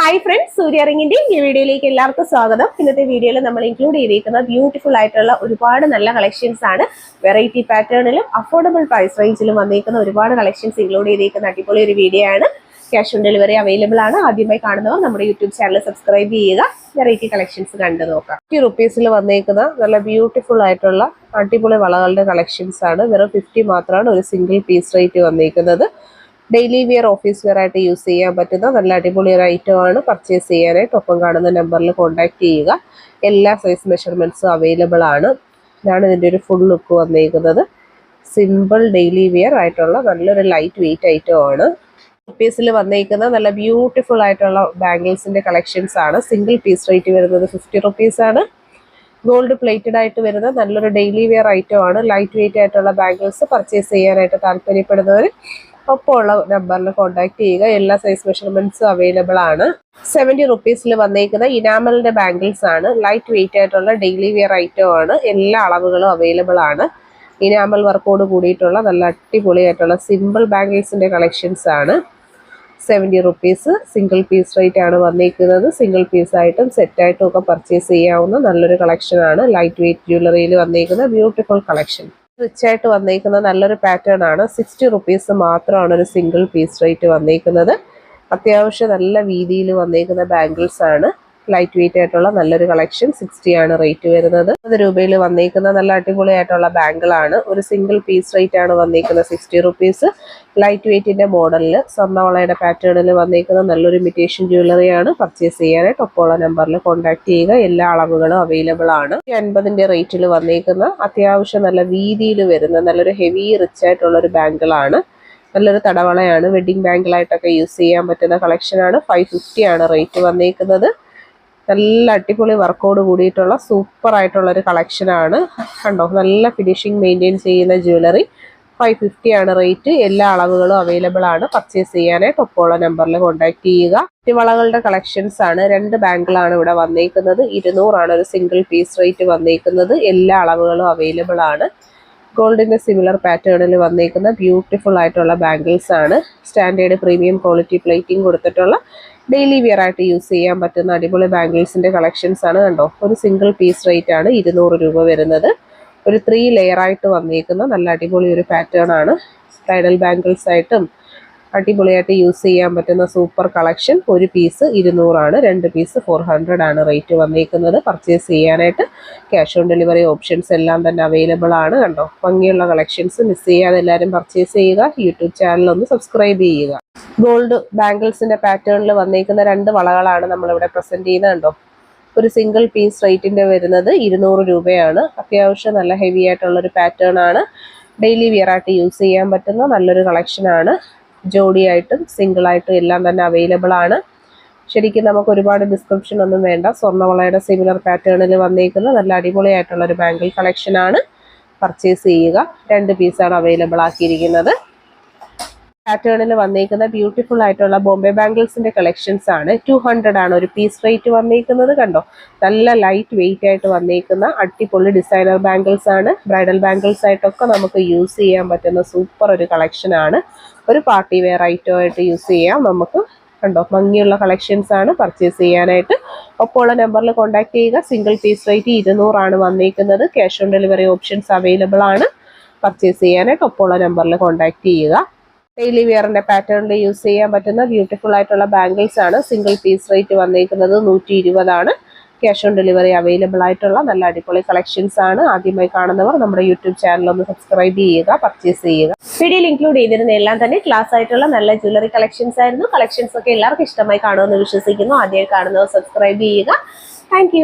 Hi friends സൂര്യറിങ്ങിന്റെ ഈ വീഡിയോയിലേക്ക് എല്ലാവർക്കും സ്വാഗതം. ഇന്നത്തെ വീഡിയോയിൽ നമ്മൾ ഇൻക്ലൂഡ് ചെയ്തിരിക്കുന്ന ബ്യൂട്ടിഫുൾ ആയിട്ടുള്ള ഒരുപാട് നല്ല കളക്ഷൻസ് ആണ്. വെറൈറ്റി പാറ്റേണിലും അഫോർഡബിൾ പ്രൈസ് റേഞ്ചിലും വന്നിരിക്കുന്ന ഒരുപാട് കളക്ഷൻസ് ഇൻക്ലൂഡ് ചെയ്തിരിക്കുന്ന അടിപൊളി ഒരു വീഡിയോ ആണ്. ക്യാഷ് ഓൺ ഡെലിവറി അവൈലബിൾ ആണ്. ആദ്യമായി കാണുന്നവർ നമ്മുടെ യൂട്യൂബ് ചാനൽ സബ്സ്ക്രൈബ് ചെയ്യുക. വെറൈറ്റി കളക്ഷൻസ് കണ്ടു നോക്കാം. ഫിഫ്റ്റി റുപ്പീസിൽ വന്നേക്കുന്ന നല്ല ബ്യൂട്ടിഫുൾ ആയിട്ടുള്ള അടിപൊളി വളകളുടെ കളക്ഷൻസ് ആണ്. വെറും ഫിഫ്റ്റി മാത്രമാണ് ഒരു സിംഗിൾ പീസ് റേറ്റ് വന്നിരിക്കുന്നത്. ഡെയിലി വിയർ ഓഫീസ് വെയർ ആയിട്ട് യൂസ് ചെയ്യാൻ പറ്റുന്ന നല്ല അടിപൊളി ഒരു ഐറ്റം ആണ് പർച്ചേസ് ചെയ്യാനായിട്ട് ഒപ്പം കാണുന്ന നമ്പറിൽ കോൺടാക്ട് ചെയ്യുക. എല്ലാ സൈസ് മെഷർമെന്റ്സും അവൈലബിൾ ആണ്. ഇതാണ് ഇതിന്റെ ഒരു ഫുൾ ലുക്ക് വന്നിരിക്കുന്നത് സിമ്പിൾ ഡെയിലി വിയർ ആയിട്ടുള്ള നല്ലൊരു ലൈറ്റ് വെയിറ്റ് ഐറ്റം ആണ്. പീസിൽ വന്നേക്കുന്ന നല്ല ബ്യൂട്ടിഫുൾ ആയിട്ടുള്ള ബാംഗിൾസിന്റെ കളക്ഷൻസ് ആണ്. സിംഗിൾ പീസ് റേറ്റ് വരുന്നത് ഫിഫ്റ്റി റുപ്പീസ് ആണ്. ഗോൾഡ് പ്ലേറ്റഡ് ആയിട്ട് വരുന്ന നല്ലൊരു ഡെയിലി വെയർ ഐറ്റം ആണ്. ലൈറ്റ് വെയിറ്റ് ആയിട്ടുള്ള ബാംഗിൾസ് പർച്ചേസ് ചെയ്യാനായിട്ട് താല്പര്യപ്പെടുന്നവർ ഒപ്പമുള്ള നമ്പറിൽ കോൺടാക്ട് ചെയ്യുക. എല്ലാ സൈസ് മെഷർമെന്റ്സും അവൈലബിൾ ആണ്. സെവന്റി റുപ്പീസിൽ വന്നേക്കുന്ന ഇനാമലിന്റെ ബാംഗിൾസ് ആണ്. ലൈറ്റ് വെയിറ്റ് ആയിട്ടുള്ള ഡെയിലി വെയർ ഐറ്റം ആണ്. എല്ലാ അളവുകളും അവൈലബിൾ ആണ്. ഇനാമൽ വർക്കോട് കൂടിയിട്ടുള്ള നല്ല അടിപൊളിയായിട്ടുള്ള സിമ്പിൾ ബാംഗിൾസിന്റെ കളക്ഷൻസ് ആണ്. Seventy rupees single piece rate ആണ് വന്നിരിക്കുന്നത് സിംഗിൾ പീസ് ആയിട്ടും സെറ്റ് ആയിട്ടും ഒക്കെ പർച്ചേസ് ചെയ്യാവുന്ന നല്ലൊരു കളക്ഷൻ ആണ്. ലൈറ്റ് വെയിറ്റ് ജ്വല്ലറിയിൽ വന്നിരിക്കുന്ന ബ്യൂട്ടിഫുൾ കളക്ഷൻ റിച്ച് ആയിട്ട് വന്നിരിക്കുന്ന നല്ലൊരു പാറ്റേൺ ആണ്. സിക്സ്റ്റി റുപ്പീസ് മാത്രമാണ് ഒരു സിംഗിൾ പീസ് റേറ്റ് വന്നേക്കുന്നത്. അത്യാവശ്യം നല്ല വീതിയിൽ വന്നേക്കുന്ന ബാംഗിൾസ് ആണ്. ലൈറ്റ് വെയിറ്റ് ആയിട്ടുള്ള നല്ലൊരു കളക്ഷൻ സിക്സ്റ്റി ആണ് റേറ്റ് വരുന്നത്. അത് രൂപയിൽ വന്നേക്കുന്ന നല്ല അടിപൊളിയായിട്ടുള്ള ബാങ്കിളാണ് ഒരു സിംഗിൾ പീസ് റേറ്റ് ആണ് വന്നേക്കുന്നത് സിക്സ്റ്റി റുപ്പീസ് ലൈറ്റ് വെയിറ്റിന്റെ മോഡലിൽ സ്വർണവളയുടെ പാറ്റേണിൽ വന്നേക്കുന്ന നല്ലൊരു ഇമിറ്റേഷൻ ജ്വല്ലറിയാണ് പർച്ചേസ് ചെയ്യാനായിട്ട് ഒപ്പമുള്ള നമ്പറിൽ കോൺടാക്ട് ചെയ്യുക. എല്ലാ അളവുകളും അവൈലബിൾ ആണ്. അൻപതിന്റെ റേറ്റിൽ വന്നേക്കുന്ന അത്യാവശ്യം നല്ല വീതിയിൽ വരുന്ന നല്ലൊരു ഹെവി റിച്ച് ആയിട്ടുള്ള ഒരു ബാങ്കിളാണ് നല്ലൊരു തടവളയാണ്. വെഡിങ് ബാങ്കിളായിട്ടൊക്കെ യൂസ് ചെയ്യാൻ പറ്റുന്ന കളക്ഷനാണ് ഫൈവ് ഫിഫ്റ്റി ആണ് റേറ്റ് വന്നിരിക്കുന്നത് നല്ല അടിപൊളി വർക്കോട് കൂടിയിട്ടുള്ള സൂപ്പർ ആയിട്ടുള്ള ഒരു കളക്ഷനാണ് കണ്ടോ? നല്ല ഫിനിഷിംഗ് മെയിന്റെയിൻ ചെയ്യുന്ന ജ്വല്ലറി ഫൈവ് ഫിഫ്റ്റി ആണ് റേറ്റ് എല്ലാ അളവുകളും അവൈലബിൾ ആണ്. പർച്ചേസ് ചെയ്യാനായിട്ട് ഒപ്പമുള്ള നമ്പറിൽ കോൺടാക്ട് ചെയ്യുക. വളകളുടെ കളക്ഷൻസ് ആണ്. രണ്ട് ബാങ്കിളാണ് ഇവിടെ വന്നേക്കുന്നത്. ഇരുന്നൂറാണ് ഒരു സിംഗിൾ പീസ് റേറ്റ് വന്നേക്കുന്നത്. എല്ലാ അളവുകളും അവൈലബിൾ ആണ്. ഗോൾഡിന്റെ സിമിലർ പാറ്റേണിൽ വന്നേക്കുന്ന ബ്യൂട്ടിഫുൾ ആയിട്ടുള്ള ബാംഗിൾസ് ആണ്. സ്റ്റാൻഡേർഡ് പ്രീമിയം ക്വാളിറ്റി പ്ലേറ്റിംഗ് കൊടുത്തിട്ടുള്ള ഡെയിലി വിയർ ആയിട്ട് യൂസ് ചെയ്യാൻ പറ്റുന്ന അടിപൊളി ബാംഗിൾസിന്റെ കളക്ഷൻസ് ആണ് കണ്ടോ? ഒരു സിംഗിൾ പീസ് റേറ്റ് ആണ് ഇരുന്നൂറ് രൂപ വരുന്നത്. ഒരു ത്രീ ലെയർ ആയിട്ട് വന്നേക്കുന്ന നല്ല അടിപൊളി ഒരു പാറ്റേൺ ആണ്. ബ്രൈഡൽ ബാംഗിൾസ് ആയിട്ടും അടിപൊളിയായിട്ട് യൂസ് ചെയ്യാൻ പറ്റുന്ന സൂപ്പർ കളക്ഷൻ ഒരു പീസ് ഇരുന്നൂറാണ്. രണ്ട് പീസ് ഫോർ ഹൺഡ്രഡ് ആണ് റേറ്റ് വന്നിരിക്കുന്നത് പർച്ചേസ് ചെയ്യാനായിട്ട് ക്യാഷ് ഓൺ ഡെലിവറി ഓപ്ഷൻസ് എല്ലാം തന്നെ അവൈലബിൾ ആണ് കണ്ടോ? ഭംഗിയുള്ള കളക്ഷൻസ് മിസ് ചെയ്യാതെ എല്ലാവരും പർച്ചേസ് ചെയ്യുക. യൂട്യൂബ് ചാനൽ ഒന്ന് സബ്സ്ക്രൈബ് ചെയ്യുക. ഗോൾഡ് ബാംഗിൾസിന്റെ പാറ്റേണിൽ വന്നിരിക്കുന്ന രണ്ട് വളകളാണ് നമ്മളിവിടെ പ്രസന്റ് ചെയ്യുന്നത് കണ്ടോ? ഒരു സിംഗിൾ പീസ് റേറ്റിന്റെ വരുന്നത് ഇരുന്നൂറ് രൂപയാണ്. അത്യാവശ്യം നല്ല ഹെവി ആയിട്ടുള്ളൊരു പാറ്റേൺ ആണ്. ഡെയിലി വിയർ ആയിട്ട് യൂസ് ചെയ്യാൻ പറ്റുന്ന നല്ലൊരു കളക്ഷനാണ് ജോഡിയായിട്ടും സിംഗിളായിട്ടും എല്ലാം തന്നെ അവൈലബിൾ ആണ്. ശരിക്കും നമുക്ക് ഒരുപാട് ഡിസ്ക്രിപ്ഷൻ ഒന്നും വേണ്ട. സ്വർണവളയുടെ സിമിലർ പാറ്റേണിൽ വന്നേക്കുന്ന നല്ല അടിപൊളിയായിട്ടുള്ള ഒരു ബാംഗിൾ കളക്ഷനാണ് പർച്ചേസ് ചെയ്യുക. രണ്ട് പീസാണ് അവൈലബിൾ ആക്കിയിരിക്കുന്നത്. പാറ്റേണിൽ വന്നിരിക്കുന്ന ബ്യൂട്ടിഫുൾ ആയിട്ടുള്ള ബോംബെ ബാംഗിൾസിന്റെ കളക്ഷൻസ് ആണ്. ടു ഹൺഡ്രഡ് ആണ് ഒരു പീസ് റേറ്റ് വന്നിരിക്കുന്നത് കണ്ടോ? നല്ല ലൈറ്റ് വെയിറ്റ് ആയിട്ട് വന്നിരിക്കുന്ന അടിപൊളി ഡിസൈനർ ബാംഗിൾസ് ആണ്. ബ്രൈഡൽ ബാംഗിൾസ് ആയിട്ടൊക്കെ നമുക്ക് യൂസ് ചെയ്യാൻ പറ്റുന്ന സൂപ്പർ ഒരു കളക്ഷൻ ആണ്. ഒരു പാർട്ടി വെയർ ഐറ്റം ആയിട്ട് യൂസ് ചെയ്യാം. നമുക്ക് കണ്ടോ? ഭംഗിയുള്ള കളക്ഷൻസ് ആണ് പർച്ചേസ് ചെയ്യാനായിട്ട്. ഒപ്പമുള്ള നമ്പറിൽ കോൺടാക്ട് ചെയ്യുക. സിംഗിൾ പീസ് റേറ്റ് ഇരുന്നൂറാണ് വന്നിരിക്കുന്നത് cash on delivery options available ആണ്. പർച്ചേസ് ചെയ്യാനായിട്ട് ഒപ്പമുള്ള നമ്പറിൽ കോൺടാക്ട് ചെയ്യുക. ഡെയിലി വിയറിന്റെ പാറ്റേണിൽ യൂസ് ചെയ്യാൻ പറ്റുന്ന ബ്യൂട്ടിഫുൾ ആയിട്ടുള്ള ബാംഗിൾസ് ആണ്. സിംഗിൾ പീസ് റേറ്റ് വന്നിരിക്കുന്നത് നൂറ്റി ഇരുപതാണ് ക്യാഷ് ഓൺ ഡെലിവറി അവൈലബിൾ ആയിട്ടുള്ള നല്ല അടിപൊളി കളക്ഷൻസ് ആണ്. ആദ്യമായി കാണുന്നവർ നമ്മുടെ യൂട്യൂബ് ചാനൽ ഒന്ന് സബ്സ്ക്രൈബ് ചെയ്യുക പർച്ചേസ് ചെയ്യുക. വീഡിയോയിൽ ഇൻക്ലൂഡ് ചെയ്തിരുന്ന എല്ലാം തന്നെ ക്ലാസ് ആയിട്ടുള്ള നല്ല ജ്വല്ലറി കളക്ഷൻസ് ആയിരുന്നു. കളക്ഷൻസ് ഒക്കെ എല്ലാവർക്കും ഇഷ്ടമായി കാണുമെന്ന് വിശ്വസിക്കുന്നു. ആദ്യമായി കാണുന്നവർ സബ്സ്ക്രൈബ് ചെയ്യുക. താങ്ക്